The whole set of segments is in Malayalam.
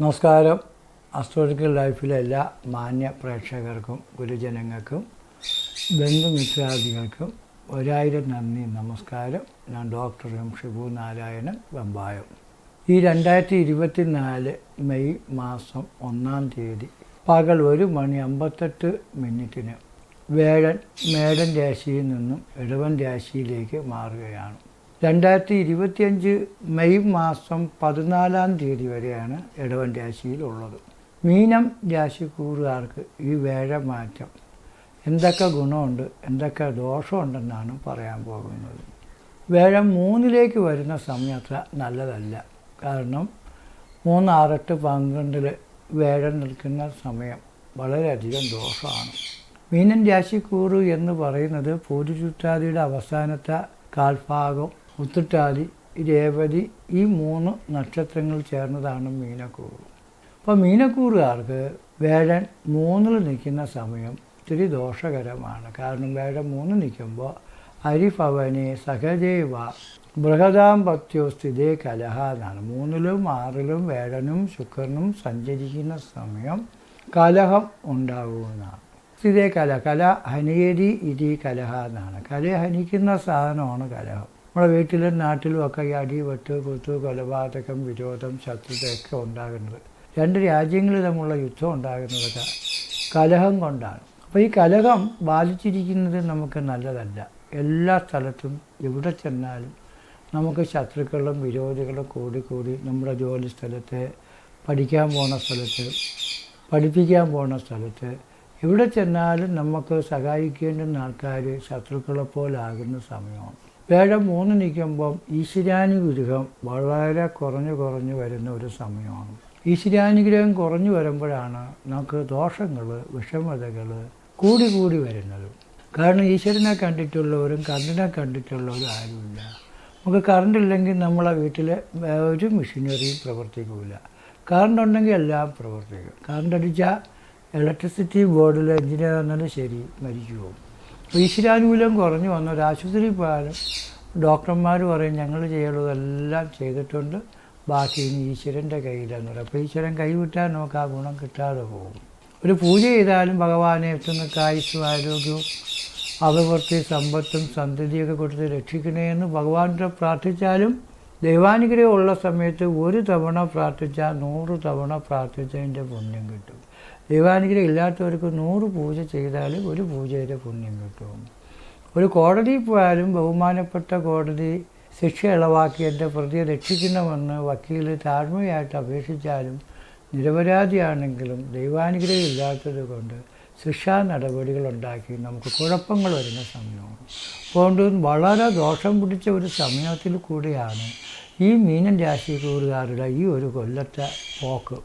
നമസ്കാരം. അസ്ട്രോളജിക്കൽ ലൈഫിലെ എല്ലാ മാന്യ പ്രേക്ഷകർക്കും ഗുരുജനങ്ങൾക്കും ബന്ധുമിത്രാദികൾക്കും ഒരായിരം നന്ദി നമസ്കാരം. ഞാൻ ഡോക്ടർ എം ഷിബു നാരായണൻ വെമ്പായം. ഈ രണ്ടായിരത്തി ഇരുപത്തി നാല് മെയ് മാസം ഒന്നാം തീയതി പകൽ ഒരു മണി അമ്പത്തെട്ട് മിനിറ്റിന് വേഴൻ മേടൻ രാശിയിൽ നിന്നും ഇടവൻ രാശിയിലേക്ക് മാറുകയാണ്. രണ്ടായിരത്തി ഇരുപത്തിയഞ്ച് മെയ് മാസം പതിനാലാം തീയതി വരെയാണ് ഇടവൻ രാശിയിലുള്ളത്. മീനം രാശിക്കൂറുകാർക്ക് ഈ വേഴമാറ്റം എന്തൊക്കെ ഗുണമുണ്ട് എന്തൊക്കെ ദോഷമുണ്ടെന്നാണ് പറയാൻ പോകുന്നത്. വേഴം മൂന്നിലേക്ക് വരുന്ന സമയത്ത് നല്ലതല്ല. കാരണം മൂന്ന് ആറെട്ട് പന്ത്രണ്ടിൽ വേഴം നിൽക്കുന്ന സമയം വളരെയധികം ദോഷമാണ്. മീനൻ രാശിക്കൂറ് എന്ന് പറയുന്നത് പൂരിചുറ്റാതിയുടെ അവസാനത്തെ കാൽഭാഗം ഉത്തിട്ടാതി രേവതി ഈ മൂന്ന് നക്ഷത്രങ്ങൾ ചേർന്നതാണ് മീനക്കൂറ്. അപ്പോൾ മീനക്കൂറുകാർക്ക് വേഴൻ മൂന്നിൽ നിൽക്കുന്ന സമയം ഇത്തിരി ദോഷകരമാണ്. കാരണം വേഴൻ മൂന്ന് നിൽക്കുമ്പോൾ അരിഭവനെ സഹജൈവ ബൃഹദാമ്പത്യോ സ്ഥിതേ കലഹ എന്നാണ്. മൂന്നിലും ആറിലും വേഴനും ശുക്രനും സഞ്ചരിക്കുന്ന സമയം കലഹം ഉണ്ടാകുമെന്നാണ് സ്ഥിതേ കല കല ഹനിയരി ഇരി കലഹ എന്നാണ്. കലയെ ഹനിക്കുന്ന സാധനമാണ് കലഹം. നമ്മുടെ വീട്ടിലും നാട്ടിലും ഒക്കെ ഈ അടി വെട്ട് കുത്തു കൊലപാതകം വിരോധം ശത്രുതയൊക്കെ ഉണ്ടാകുന്നത്. രണ്ട് രാജ്യങ്ങൾ തമ്മിലുള്ള യുദ്ധം ഉണ്ടാകുന്നതൊക്കെ കലഹം കൊണ്ടാണ്. അപ്പോൾ ഈ കലഹം ബാധിച്ചിരിക്കുന്നത് നമുക്ക് നല്ലതല്ല. എല്ലാ സ്ഥലത്തും എവിടെ ചെന്നാലും നമുക്ക് ശത്രുക്കളും വിരോധികളും കൂടി കൂടി നമ്മുടെ ജോലി സ്ഥലത്ത് പഠിക്കാൻ പോണ സ്ഥലത്ത് പഠിപ്പിക്കാൻ പോണ സ്ഥലത്ത് എവിടെ ചെന്നാലും നമുക്ക് സഹായിക്കേണ്ടുന്ന ആൾക്കാർ ശത്രുക്കളെപ്പോലാകുന്ന സമയമാണ്. വേഴം മൂന്ന് നിൽക്കുമ്പം ഈശ്വരാനുഗ്രഹം വളരെ കുറഞ്ഞു കുറഞ്ഞു വരുന്ന ഒരു സമയമാണ്. ഈശ്വരാനുഗ്രഹം കുറഞ്ഞു വരുമ്പോഴാണ് നമുക്ക് ദോഷങ്ങൾ വിഷമതകൾ കൂടി കൂടി വരുന്നത്. കാരണം ഈശ്വരനെ കണ്ടിട്ടുള്ളവരും കണ്ണിനെ കണ്ടിട്ടുള്ളവരും ആരുമില്ല. നമുക്ക് കറണ്ട് ഇല്ലെങ്കിൽ നമ്മളെ വീട്ടിൽ ഒരു മെഷീനറിയും പ്രവർത്തിക്കില്ല കറണ്ട് ഉണ്ടെങ്കിൽ എല്ലാം പ്രവർത്തിക്കും. കറണ്ട് അടിച്ചാൽ ഇലക്ട്രിസിറ്റി ബോർഡിലെ എഞ്ചിനീയർ എന്നാലും ശരി അപ്പോൾ ഈശ്വരാനുകൂല്യം കുറഞ്ഞു വന്ന. ഒരു ആശുപത്രിയിൽ പോയാലും ഡോക്ടർമാർ പറയും ഞങ്ങൾ ചെയ്യുള്ളതെല്ലാം ചെയ്തിട്ടുണ്ട്. ബാക്കി ഇനി ഈശ്വരന്റെ കയ്യിലെന്ന് പറയും. അപ്പോൾ ഈശ്വരൻ കൈവിട്ടാൽ നമുക്ക് ആ ഗുണം കിട്ടാതെ പോകും. ഒരു പൂജ ചെയ്താലും ഭഗവാനെ എത്തുന്ന കായസും ആരോഗ്യവും അഭിവൃത്തി സമ്പത്തും സന്തതിയൊക്കെ കൊടുത്ത് രക്ഷിക്കണേ എന്ന് ഭഗവാന്റെ പ്രാർത്ഥിച്ചാലും ദൈവാനുഗ്രഹം ഉള്ള സമയത്ത് ഒരു തവണ പ്രാർത്ഥിച്ചാൽ നൂറ് തവണ പ്രാർത്ഥിച്ചതിന്റെ പുണ്യം കിട്ടും. ദൈവാനുഗ്രഹം ഇല്ലാത്തവർക്ക് നൂറ് പൂജ ചെയ്താൽ ഒരു പൂജയുടെ പുണ്യം കിട്ടും. ഒരു കോടതി പോയാലും ബഹുമാനപ്പെട്ട കോടതി ശിക്ഷ ഇളവാക്കി എന്റെ പ്രതിയെ രക്ഷിക്കണമെന്ന് വക്കീൽ താഴ്മയായിട്ട് അപേക്ഷിച്ചാലും നിരപരാധിയാണെങ്കിലും ദൈവാനുഗ്രഹം ഇല്ലാത്തത് കൊണ്ട് ശിക്ഷാ നടപടികളുണ്ടാക്കി നമുക്ക് കുഴപ്പങ്ങൾ വരുന്ന സമയമാണ് അതുകൊണ്ട് വളരെ ദോഷം പിടിച്ച ഒരു സമയത്തിൽ കൂടിയാണ് ഈ മീനൻ രാശിക്കൂറുകാരുടെ ഈ ഒരു കൊല്ലത്തെ പോക്ക്.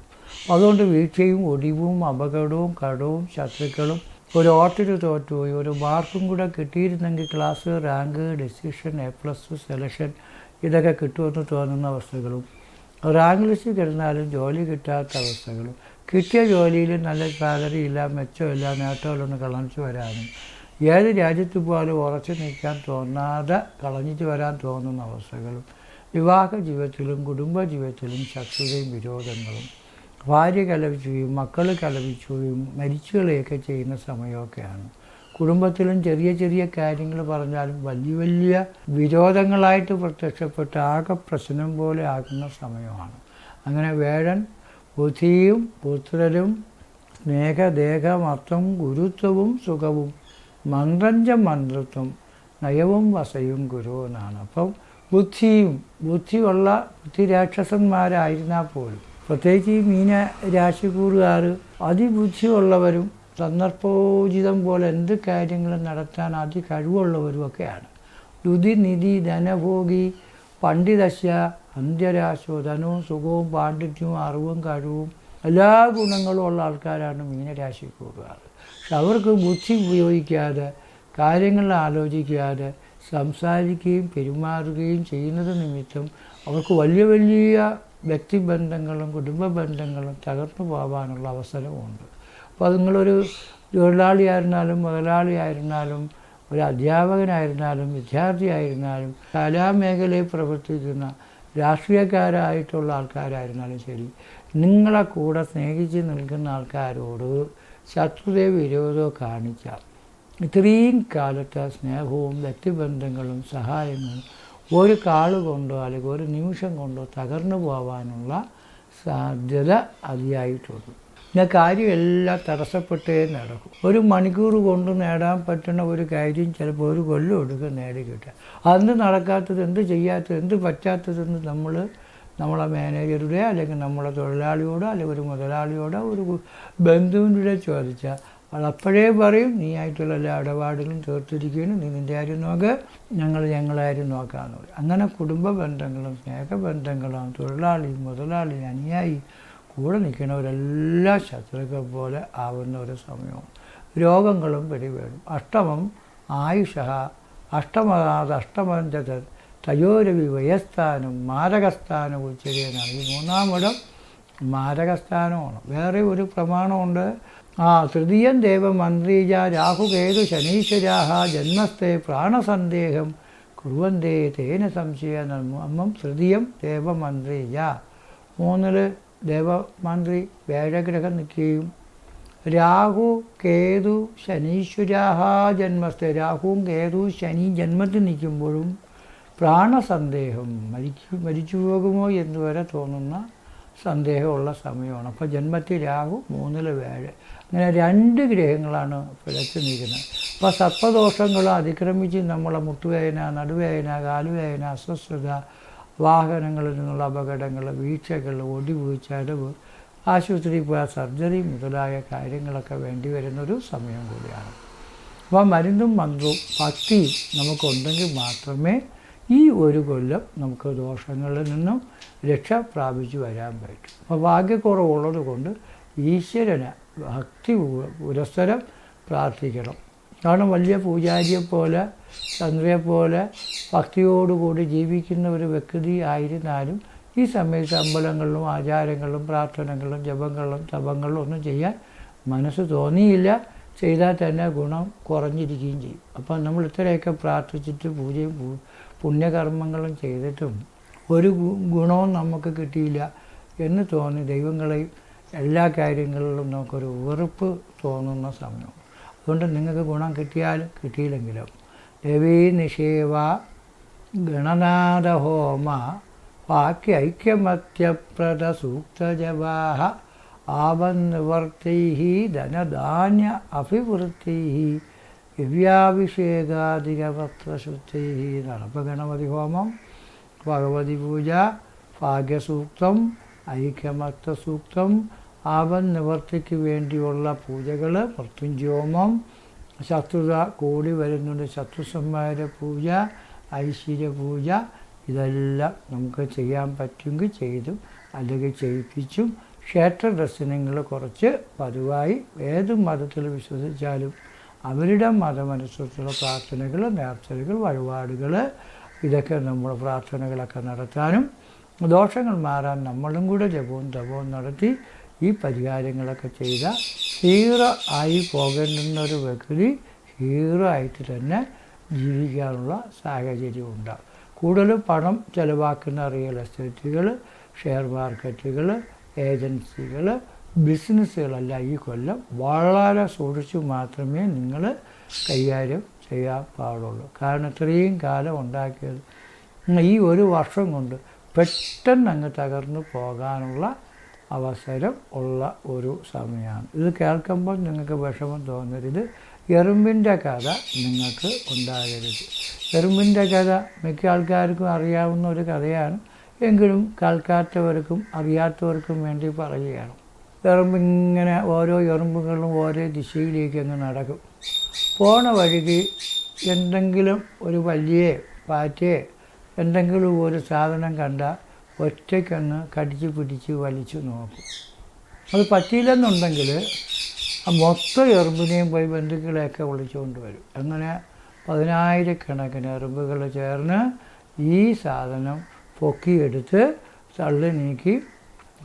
അതുകൊണ്ട് വീഴ്ചയും ഒടിവും അപകടവും കടവും ശത്രുക്കളും ഒരു ഓട്ടിന് തോറ്റുപോയി ഒരു മാർക്കും കൂടെ കിട്ടിയിരുന്നെങ്കിൽ class rank decision A plus selection ഇതൊക്കെ കിട്ടുമെന്ന് തോന്നുന്ന അവസ്ഥകളും. റാങ്ക് ലിസ്റ്റിൽ കിടന്നാലും ജോലി കിട്ടാത്ത അവസ്ഥകളും. കിട്ടിയ ജോലിയിൽ നല്ല സാലറി ഇല്ല മെച്ചമില്ല നേട്ടമില്ലെന്ന് കളഞ്ഞു വരാനും. ഏത് രാജ്യത്ത് പോലും ഉറച്ചു നിൽക്കാൻ തോന്നാതെ കളഞ്ഞിട്ട് വരാൻ തോന്നുന്ന അവസ്ഥകളും. വിവാഹ ജീവിതത്തിലും കുടുംബ ജീവിതത്തിലും ശത്രുതയും വിരോധങ്ങളും. ഭാര്യ കലപിച്ചുകയും മക്കൾ കലപിച്ചുകയും മരിച്ചുകളെയൊക്കെ ചെയ്യുന്ന സമയമൊക്കെയാണ്. കുടുംബത്തിലും ചെറിയ ചെറിയ കാര്യങ്ങൾ പറഞ്ഞാലും വലിയ വലിയ വിരോധങ്ങളായിട്ട് പ്രത്യക്ഷപ്പെട്ട് ആകെ പ്രശ്നം പോലെ ആകുന്ന സമയമാണ്. അങ്ങനെ വേഴൻ ബുദ്ധിയും പുത്രരും സ്നേഹദേഹമർത്ഥം ഗുരുത്വവും സുഖവും മന്ത്രഞ്ച മന്ത്രത്വം നയവും വസയും ഗുരു എന്നാണ്. അപ്പം ബുദ്ധിയും ബുദ്ധിയുള്ള ബുദ്ധിരാക്ഷസന്മാരായിരുന്നാൽ പോലും പ്രത്യേകിച്ച് ഈ മീന രാശിക്കൂറുകാർ അതിബുദ്ധിയുള്ളവരും സന്ദർഭോചിതം പോലെ എന്ത് കാര്യങ്ങളും നടത്താൻ അതി കഴിവുള്ളവരും ഒക്കെയാണ് രുതി നിധി ധനഭോഗി പണ്ഡിതശ അന്ത്യരാശോ ധനവും സുഖവും പാണ്ഡിത്യവും അറിവും കഴിവും എല്ലാ ഗുണങ്ങളും ഉള്ള ആൾക്കാരാണ് മീനരാശിക്കൂറുകാർ പക്ഷെ അവർക്ക് ബുദ്ധി ഉപയോഗിക്കാതെ കാര്യങ്ങൾ ആലോചിക്കാതെ സംസാരിക്കുകയും പെരുമാറുകയും ചെയ്യുന്നത് നിമിത്തം അവർക്ക് വലിയ വലിയ വ്യക്തിബന്ധങ്ങളും കുടുംബ ബന്ധങ്ങളും തകർന്നു പോകാനുള്ള അവസരമുണ്ട്. അപ്പോൾ അതുങ്ങളൊരു തൊഴിലാളിയായിരുന്നാലും മുതലാളിയായിരുന്നാലും ഒരു അധ്യാപകനായിരുന്നാലും വിദ്യാർത്ഥിയായിരുന്നാലും കലാമേഖലയിൽ പ്രവർത്തിക്കുന്ന രാഷ്ട്രീയക്കാരായിട്ടുള്ള ആൾക്കാരായിരുന്നാലും ശരി നിങ്ങളെ കൂടെ സ്നേഹിച്ച് നിൽക്കുന്ന ആൾക്കാരോട് ശത്രുതയോ വിരോധമോ കാണിക്കാം. ഇത്രയും കാലത്തെ സ്നേഹവും വ്യക്തിബന്ധങ്ങളും സഹായങ്ങളും ഒരു കാൾ കൊണ്ടോ അല്ലെങ്കിൽ ഒരു നിമിഷം കൊണ്ടോ തകർന്നു പോവാനുള്ള സാധ്യത അതിയായിട്ടുള്ളൂ പിന്നെ കാര്യമെല്ലാം തടസ്സപ്പെട്ടേ നടക്കും. ഒരു മണിക്കൂർ കൊണ്ട് നേടാൻ പറ്റുന്ന ഒരു കാര്യം ചിലപ്പോൾ ഒരു കൊല്ലം എടുക്കുക നേടിക്കിട്ടുക അന്ന് നടക്കാത്തത് എന്ത് ചെയ്യാത്തത് എന്ത് പറ്റാത്തതെന്ന് നമ്മൾ നമ്മളെ മാനേജറുടെ അല്ലെങ്കിൽ നമ്മളെ തൊഴിലാളിയോടോ അല്ലെങ്കിൽ ഒരു മുതലാളിയോടോ ഒരു ബന്ധുവിന്റെ ചോദിച്ചാൽ അത് അപ്പോഴേ പറയും നീ ആയിട്ടുള്ള എല്ലാ ഇടപാടുകളും തീർത്തിരിക്കുകയാണ് നീ നിന്റെ കാര്യം നോക്ക്. ഞങ്ങൾ ഞങ്ങളെ കാര്യം നോക്കാമെന്ന് പറയും. അങ്ങനെ കുടുംബ ബന്ധങ്ങളും സ്നേഹബന്ധങ്ങളും തൊഴിലാളി മുതലാളി അനുയായി കൂടെ നിൽക്കുന്നവരെല്ലാം ശത്രുക്കൾ പോലെ ആവുന്ന ഒരു സമയവും. രോഗങ്ങളും പിടിപെടും. അഷ്ടമം ആയുഷ അഷ്ടമനാഥ അഷ്ടമഞ്ചത തയോരവി വയസ്ഥാനം മാരകസ്ഥാനം ഉച്ചരിയെന്നാണ് ഈ മൂന്നാമിടം മാരകസ്ഥാനമാണ്. വേറെ ഒരു പ്രമാണമുണ്ട്. ആ തൃതീയൻ ദേവം മന്ത്രീജ രാഹുകേതു ശനീശ്വരാഹ ജന്മസ്ഥേ പ്രാണസന്ദേഹം കുറുവന്തേ തേന സംശയ അമ്മം തൃതീയം ദേവമന്ത്രീജ മൂന്നിൽ ദേവമന്ത്രി വേഴഗ്രഹം നിൽക്കുകയും രാഹു കേതു ശനീശ്വരാഹ ജന്മസ്ഥ രാഹുവും കേതു ശനി ജന്മത്തിൽ നിൽക്കുമ്പോഴും പ്രാണസന്ദേഹം മരിച്ചു മരിച്ചു പോകുമോ എന്ന് വരെ തോന്നുന്ന സന്ദേഹമുള്ള സമയമാണ്. അപ്പോൾ ജന്മത്തിൽ രാഹു മൂന്നിൽ വേഴ് അങ്ങനെ രണ്ട് ഗ്രഹങ്ങളാണ് പിഴച്ചു നീക്കുന്നത് അപ്പോൾ സർപ്പദോഷങ്ങൾ അതിക്രമിച്ച് നമ്മളെ മുട്ടുവേദന നടുവേദന കാലുവേദന അസ്വസ്ഥത വാഹനങ്ങളിൽ നിന്നുള്ള അപകടങ്ങൾ വീഴ്ചകൾ ഒടിവ് ചടവ് ആശുപത്രിയിൽ പോയ സർജറി മുതലായ കാര്യങ്ങളൊക്കെ വേണ്ടി വരുന്നൊരു സമയം കൂടിയാണ്. അപ്പോൾ മരുന്നും മന്ത്രവും ഭക്തിയും നമുക്കുണ്ടെങ്കിൽ മാത്രമേ ഈ ഒരു കൊല്ലം നമുക്ക് ദോഷങ്ങളിൽ നിന്നും രക്ഷ പ്രാപിച്ചു വരാൻ പറ്റും. അപ്പോൾ ഭാഗ്യക്കുറവുള്ളത് കൊണ്ട് ഈശ്വരനെ ഭക്തി പുരസ്സരം പ്രാർത്ഥിക്കണം. കാരണം വലിയ പൂജാരിയെ പോലെ ചന്ദ്രയെ പോലെ ഭക്തിയോടുകൂടി ജീവിക്കുന്ന ഒരു വ്യക്തി ആയിരുന്നാലും ഈ സമയത്ത് അമ്പലങ്ങളിലും ആചാരങ്ങളിലും പ്രാർത്ഥനകളും ജപങ്ങളും തപങ്ങളും ഒന്നും ചെയ്യാൻ മനസ്സ് തോന്നിയില്ല. ചെയ്താൽ തന്നെ ഗുണം കുറഞ്ഞിരിക്കുകയും ചെയ്യും. അപ്പം നമ്മൾ ഇത്രയൊക്കെ പ്രാർത്ഥിച്ചിട്ട് പൂജയും പുണ്യകർമ്മങ്ങളും ചെയ്തിട്ടും ഒരു ഗുണവും നമുക്ക് കിട്ടിയില്ല എന്ന് തോന്നി ദൈവങ്ങളെയും എല്ലാ കാര്യങ്ങളിലും നമുക്കൊരു വെറുപ്പ് തോന്നുന്ന സമയം. അതുകൊണ്ട് നിങ്ങൾക്ക് ഗുണം കിട്ടിയാലും കിട്ടിയില്ലെങ്കിലും ദേവീ നിഷേവ ഗണനാഥ ഹോമ വാക്യ ഐക്യമത്യപ്രദ സൂക്തജവാഹ ആവന്നിവർത്തൈ ധനധാന്യ അഭിവൃത്തി ദിവ്യാഭിഷേകാധികപത്രശുദ്ധൈ നടപ്പഗണപതി ഹോമം ഭഗവതി പൂജ ഭാഗ്യസൂക്തം ഐക്യമത്വസൂക്തം ആവൻ നിവർത്തിക്ക് വേണ്ടിയുള്ള പൂജകൾ മൃത്യുഞ്ജോമം ശത്രുത കൂടി വരുന്നുണ്ട്. ശത്രുസമ്മാര പൂജ ഐശ്വര്യ പൂജ ഇതെല്ലാം നമുക്ക് ചെയ്യാൻ പറ്റുമെങ്കിൽ ചെയ്തും അല്ലെങ്കിൽ ചെയ്യിപ്പിച്ചും. ക്ഷേത്ര ദർശനങ്ങൾ കുറച്ച് പതിവായി ഏത് മതത്തിൽ വിശ്വസിച്ചാലും അവരുടെ മതമനുസരിച്ചുള്ള പ്രാർത്ഥനകൾ നേർച്ചകൾ വഴിപാടുകൾ ഇതൊക്കെ നമ്മൾ പ്രാർത്ഥനകളൊക്കെ നടത്താനും ദോഷങ്ങൾ മാറാൻ നമ്മളും കൂടെ ജപവും തപവും നടത്തി ഈ പരിഹാരങ്ങളൊക്കെ ചെയ്ത ഹീറോ ആയി പോകേണ്ടുന്ന ഒരു വ്യക്തി ഹീറോ ആയിട്ട് തന്നെ ജീവിക്കാനുള്ള സാഹചര്യം ഉണ്ടാകും കൂടുതൽ പണം ചിലവാക്കുന്ന റിയൽ എസ്റ്റേറ്റുകൾ ഷെയർ മാർക്കറ്റുകൾ ഏജൻസികൾ ബിസിനസ്സുകളെല്ലാം ഈ കൊല്ലം വളരെ സൂക്ഷിച്ചു മാത്രമേ നിങ്ങൾ കൈകാര്യം ചെയ്യാൻ പാടുള്ളൂ. കാരണം ഇത്രയും കാലം ഉണ്ടാക്കിയത് ഈ ഒരു വർഷം കൊണ്ട് പെട്ടെന്ന് അങ്ങ് തകർന്നു പോകാനുള്ള അവസരം ഉള്ള ഒരു സമയമാണ്. ഇത് കേൾക്കുമ്പോൾ നിങ്ങൾക്ക് വിഷമം തോന്നരുത്. എറുമ്പിന്റെ കഥ നിങ്ങൾക്ക് ഉണ്ടാകരുത്. എറുമ്പിന്റെ കഥ മിക്ക ആൾക്കാർക്കും അറിയാവുന്ന ഒരു കഥയാണ്. എങ്കിലും കേൾക്കാത്തവർക്കും അറിയാത്തവർക്കും വേണ്ടി പറയുകയാണ്. എറുമ്പിങ്ങനെ ഓരോ എറുമ്പുകളും ഓരോ ദിശയിലേക്ക് അങ്ങ് നടക്കും. പോണ വഴിക്ക് എന്തെങ്കിലും ഒരു വലിയ പാറ്റയെ എന്തെങ്കിലും ഒരു സാധനം കണ്ടാൽ ഒറ്റയ്ക്കൊന്ന് കടിച്ച് പിടിച്ച് വലിച്ചു നോക്കും. അത് പറ്റിയില്ലെന്നുണ്ടെങ്കിൽ മൊത്തം എറുമ്പിനെയും പോയി ബന്ധുക്കളെയൊക്കെ വിളിച്ചുകൊണ്ട് വരും അങ്ങനെ പതിനായിരക്കണക്കിന് എറുമ്പുകൾ ചേർന്ന് ഈ സാധനം പൊക്കിയെടുത്ത് തള്ളി നീക്കി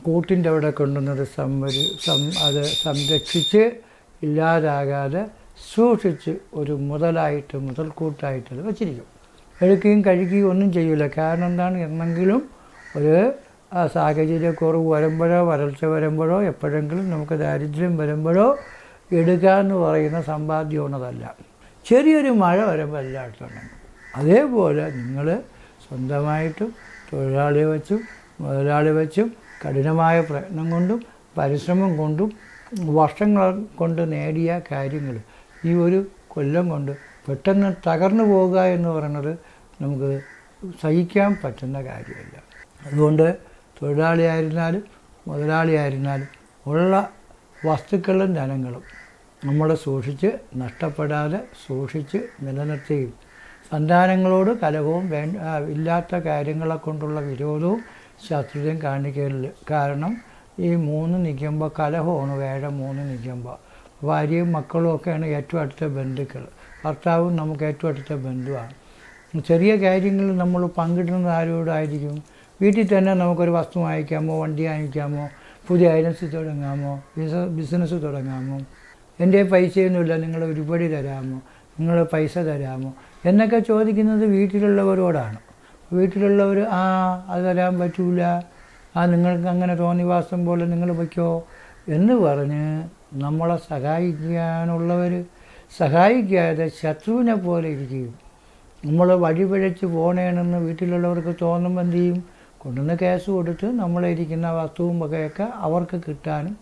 കൂട്ടിന്റെ അവിടെ കൊണ്ടുവന്നത് സംവരി സം അത് സംരക്ഷിച്ച് ഇല്ലാതാകാതെ സൂക്ഷിച്ച് ഒരു മുതലായിട്ട് മുതൽക്കൂട്ടായിട്ട് അത് വച്ചിരിക്കും. എടുക്കുകയും കഴിക്കുകയും ഒന്നും ചെയ്യില്ല കാരണം എന്താണ്? എന്നെങ്കിലും ഒരു സാഹചര്യക്കുറവ് വരുമ്പോഴോ വരൾച്ച വരുമ്പോഴോ എപ്പോഴെങ്കിലും നമുക്ക് ദാരിദ്ര്യം വരുമ്പോഴോ എടുക്കുക എന്ന് പറയുന്ന സമ്പാദ്യമുള്ളതല്ല. ചെറിയൊരു മഴ വരുമ്പോൾ എല്ലായിടത്തും ഉണ്ടാകും അതേപോലെ നിങ്ങൾ സ്വന്തമായിട്ടും തൊഴിലാളി വെച്ചും മുതലാളി വെച്ചും കഠിനമായ പ്രയത്നം കൊണ്ടും പരിശ്രമം കൊണ്ടും വർഷങ്ങൾ കൊണ്ട് നേടിയ കാര്യങ്ങൾ ഈ ഒരു കൊല്ലം കൊണ്ട് പെട്ടെന്ന് തകർന്നു പോവുക എന്ന് പറയുന്നത് നമുക്ക് സഹിക്കാൻ പറ്റുന്ന കാര്യമല്ല. അതുകൊണ്ട് തൊഴിലാളിയായിരുന്നാലും മുതലാളിയായിരുന്നാലും ഉള്ള വസ്തുക്കളും ധനങ്ങളും നമ്മൾ സൂക്ഷിച്ച് നഷ്ടപ്പെടാതെ സൂക്ഷിച്ച് നിലനിർത്തുകയും സന്താനങ്ങളോട് കലഹവും വേണ്ട ഇല്ലാത്ത കാര്യങ്ങളെ കൊണ്ടുള്ള വിരോധവും ശത്രുതയും കാണിക്കരുത്. കാരണം ഈ മൂന്ന് നിൽക്കുമ്പോൾ കലഹമാണ് വേഴം മൂന്ന് നിൽക്കുമ്പോൾ ഭാര്യയും മക്കളും ഒക്കെയാണ് ഏറ്റവും അടുത്ത ബന്ധുക്കൾ. ഭർത്താവും നമുക്ക് ഏറ്റവും അടുത്ത ബന്ധുവാണ്. ചെറിയ കാര്യങ്ങൾ നമ്മൾ പങ്കിടുന്നത് ആരോടായിരിക്കും? വീട്ടിൽ തന്നെ നമുക്കൊരു വസ്തു വാങ്ങിക്കാമോ വണ്ടി വാങ്ങിക്കാമോ പുതിയ ഏജൻസി തുടങ്ങാമോ ബിസ- ബിസിനസ് തുടങ്ങാമോ എന്റെ പൈസയൊന്നുമില്ല നിങ്ങൾ ഒരുപടി തരാമോ നിങ്ങൾ പൈസ തരാമോ എന്നൊക്കെ ചോദിക്കുന്നത് വീട്ടിലുള്ളവരോടാണ്. വീട്ടിലുള്ളവർ ആ അത് തരാൻ പറ്റൂല. ആ നിങ്ങൾക്ക് അങ്ങനെ തോന്നിവാസം പോലെ നിങ്ങൾ വയ്ക്കോ. എന്ന് പറഞ്ഞ് നമ്മളെ സഹായിക്കാനുള്ളവർ സഹായിക്കാതെ ശത്രുവിനെ പോലെ ഇരിക്കുകയും നമ്മൾ വഴിപിഴച്ച് പോണേണെന്ന് വീട്ടിലുള്ളവർക്ക് തോന്നുമ്പോൾ എന്ത് ചെയ്യും? കൊണ്ടുവന്ന് കേസ് കൊടുത്ത് നമ്മളിരിക്കുന്ന വസ്തുവും വകയൊക്കെ അവർക്ക് കിട്ടാനും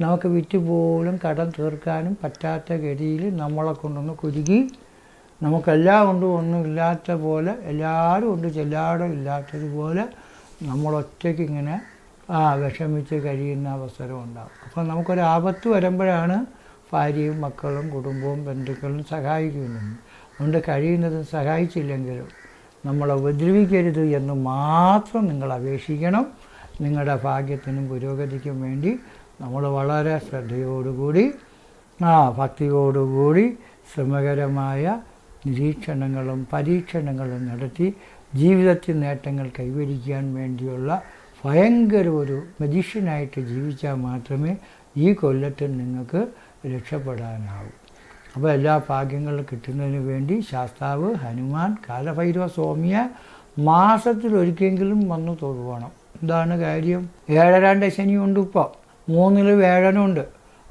നമുക്ക് വിറ്റ് പോലും കടം തീർക്കാനും പറ്റാത്ത ഗതിയിൽ നമ്മളെ കൊണ്ടൊന്ന് കുരുകി നമുക്കെല്ലാം ഉണ്ട് ഒന്നും ഇല്ലാത്ത പോലെ എല്ലാവരും ഉണ്ട് ചെല്ലാടും ഇല്ലാത്തതുപോലെ നമ്മളൊറ്റയ്ക്ക് ഇങ്ങനെ ആ വിഷമിച്ച് കഴിയുന്ന അവസരം ഉണ്ടാകും അപ്പോൾ നമുക്കൊരു ആപത്ത് വരുമ്പോഴാണ് ഭാര്യയും മക്കളും കുടുംബവും ബന്ധുക്കളും സഹായിക്കുന്നത്. അതുകൊണ്ട് കഴിയുന്നതും സഹായിച്ചില്ലെങ്കിലും നമ്മളെ ഉപദ്രവിക്കരുത് എന്ന് മാത്രം നിങ്ങൾ അപേക്ഷിക്കണം. നിങ്ങളുടെ ഭാഗ്യത്തിനും പുരോഗതിക്കും വേണ്ടി നമ്മൾ വളരെ ശ്രദ്ധയോടുകൂടി ആ ഭക്തിയോടുകൂടി ശ്രമകരമായ നിരീക്ഷണങ്ങളും പരീക്ഷണങ്ങളും നടത്തി ജീവിതത്തിൽ നേട്ടങ്ങൾ കൈവരിക്കാൻ വേണ്ടിയുള്ള ഭയങ്കര ഒരു മജീഷ്യനായിട്ട് ജീവിച്ചാൽ മാത്രമേ ഈ കൊല്ലത്തിൽ നിങ്ങൾക്ക് രക്ഷപ്പെടാനാവൂ. അപ്പോൾ എല്ലാ ഭാഗ്യങ്ങളും കിട്ടുന്നതിന് വേണ്ടി ശാസ്താവ് ഹനുമാൻ കാലഭൈരവ സ്വാമിയെ മാസത്തിലൊരിക്കെങ്കിലും വന്ന് തൊഴുവണം. എന്താണ് കാര്യം? ഏഴരാണ്ട് ശനിയുണ്ട് ഇപ്പോൾ മൂന്നിൽ വേഴനുണ്ട്.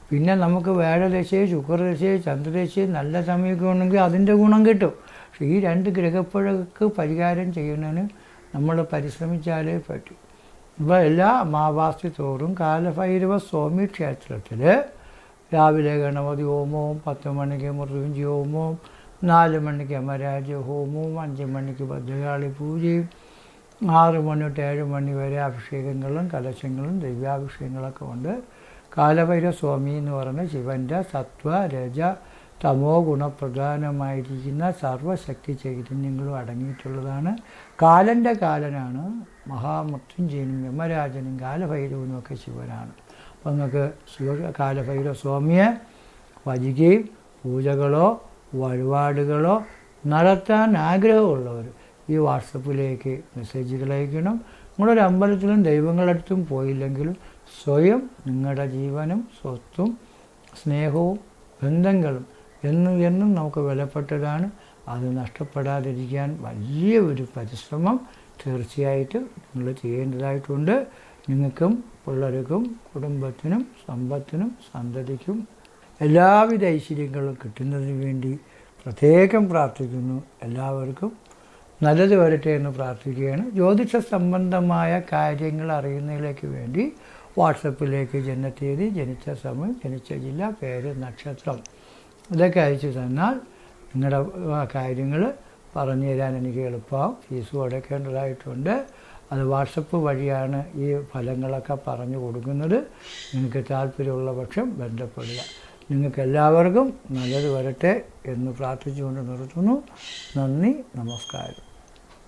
പിന്നെ നമുക്ക് വേഴദശയെ ശുക്രദശയെ ചന്ദ്രദശയെ നല്ല സമയമൊക്കെ ഉണ്ടെങ്കിൽ അതിന്റെ ഗുണം കിട്ടും. പക്ഷേ ഈ രണ്ട് ഗ്രഹപ്പുഴക്ക് പരിഹാരം ചെയ്യുന്നതിന് നമ്മൾ പരിശ്രമിച്ചാലേ പറ്റൂ. ഇപ്പോൾ എല്ലാ അമാവാസി തോറും കാലഭൈരവ സ്വാമി ക്ഷേത്രത്തിൽ രാവിലെ ഗണപതി ഹോമവും പത്ത് മണിക്ക് മൃത്യുഞ്ജി ഹോമവും നാല് മണിക്ക് അമരാജ ഹോമവും അഞ്ച് മണിക്ക് ഭദ്രകാളി പൂജയും ആറ് മണി തൊട്ട് ഏഴ് മണി വരെ അഭിഷേകങ്ങളും കലശങ്ങളും ദിവ്യാഭിഷേകങ്ങളൊക്കെ ഉണ്ട്. കാലഭൈരവ സ്വാമി എന്ന് പറയുന്ന ശിവന്റെ സത്വ രജ തമോ ഗുണപ്രധാനമായിരിക്കുന്ന സർവശക്തി ചൈതന്യങ്ങളും അടങ്ങിയിട്ടുള്ളതാണ്. കാലന്റെ കാലനാണ് മഹാമൃത്യുഞ്ജയനും യമരാജനും കാലഭൈരവനും ഒക്കെ ശിവനാണ് അപ്പം നിങ്ങൾക്ക് ശിവ കാലഭൈരവ സ്വാമിയെ ഭജിക്കുകയും പൂജകളോ വഴിപാടുകളോ നടത്താൻ ആഗ്രഹമുള്ളവർ ഈ വാട്സപ്പിലേക്ക് മെസ്സേജുകൾ അയക്കണം. നിങ്ങളൊരു അമ്പലത്തിലും ദൈവങ്ങളടുത്തും പോയില്ലെങ്കിലും സ്വയം നിങ്ങളുടെ ജീവനും സ്വത്തും സ്നേഹവും ബന്ധങ്ങളും എന്നും എന്നും നമുക്ക് വിലപ്പെട്ടതാണ്. അത് നഷ്ടപ്പെടാതിരിക്കാൻ വലിയ ഒരു പരിശ്രമം തീർച്ചയായിട്ടും നിങ്ങൾ ചെയ്യേണ്ടതായിട്ടുണ്ട്. നിങ്ങൾക്കും പിള്ളേർക്കും കുടുംബത്തിനും സമ്പത്തിനും സന്തതിക്കും എല്ലാവിധ ഐശ്വര്യങ്ങളും കിട്ടുന്നതിന് വേണ്ടി പ്രത്യേകം പ്രാർത്ഥിക്കുന്നു. എല്ലാവർക്കും നല്ലത് വരട്ടെ എന്ന് പ്രാർത്ഥിക്കുകയാണ്. ജ്യോതിഷ സംബന്ധമായ കാര്യങ്ങൾ അറിയുന്നതിലേക്ക് വേണ്ടി വാട്സപ്പിലേക്ക് ജനത്തീയതി ജനിച്ച സമയം ജനിച്ച ജില്ല പേര് നക്ഷത്രം ഇതൊക്കെ അയച്ചു തന്നാൽ നിങ്ങളുടെ കാര്യങ്ങൾ പറഞ്ഞു തരാൻ എനിക്ക് എളുപ്പമാവും ഫീസും അടയ്ക്കേണ്ടതായിട്ടുണ്ട്. അത് വാട്സപ്പ് വഴിയാണ് ഈ ഫലങ്ങളൊക്കെ പറഞ്ഞു കൊടുക്കുന്നത്. നിങ്ങൾക്ക് താല്പര്യമുള്ള പക്ഷം ബന്ധപ്പെടുക. നിങ്ങൾക്ക് എല്ലാവർക്കും നല്ലത് വരട്ടെ എന്ന് പ്രാർത്ഥിച്ചുകൊണ്ട് നിർത്തുന്നു. നന്ദി നമസ്കാരം.